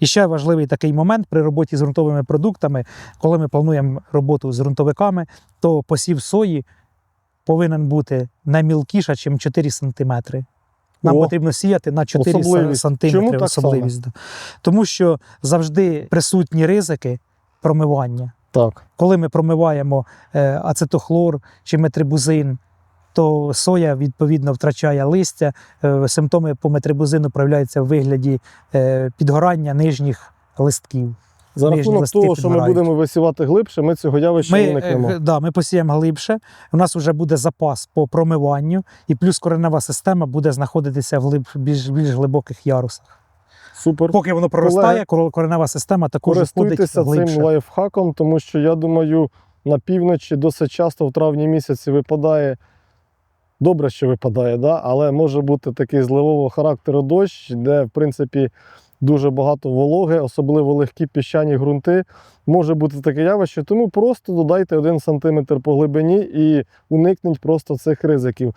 І ще важливий такий момент при роботі з ґрунтовими продуктами, коли ми плануємо роботу з ґрунтовиками, то посів сої повинен бути не мілкіше, ніж 4 см. Нам О, потрібно сіяти на 4 особливість. см Чому так особливість. да. Тому що завжди присутні ризики промивання. Так. Коли ми промиваємо е, ацетохлор чи метрибузин, то соя відповідно втрачає листя. Е, Симптоми по метрибузину проявляються в вигляді е, підгорання нижніх листків. За рахунок того, що ми будемо висівати глибше, ми цього явища Ми, уникнемо. е, да, ми посіємо глибше. У нас вже буде запас по промиванню, і плюс коренева система буде знаходитися в глиб, більш, більш глибоких ярусах. Супер. Поки воно проростає, кор- коренева система також входить Користуйтеся цим лайфхаком, тому що я думаю, на півночі досить часто в травні місяці випадає. Добре, що випадає, да? але може бути такий зливового характеру дощ, де, в принципі, дуже багато вологи, особливо легкі піщані ґрунти. Може бути таке явище, тому просто додайте 1 см по глибині і уникніть просто цих ризиків.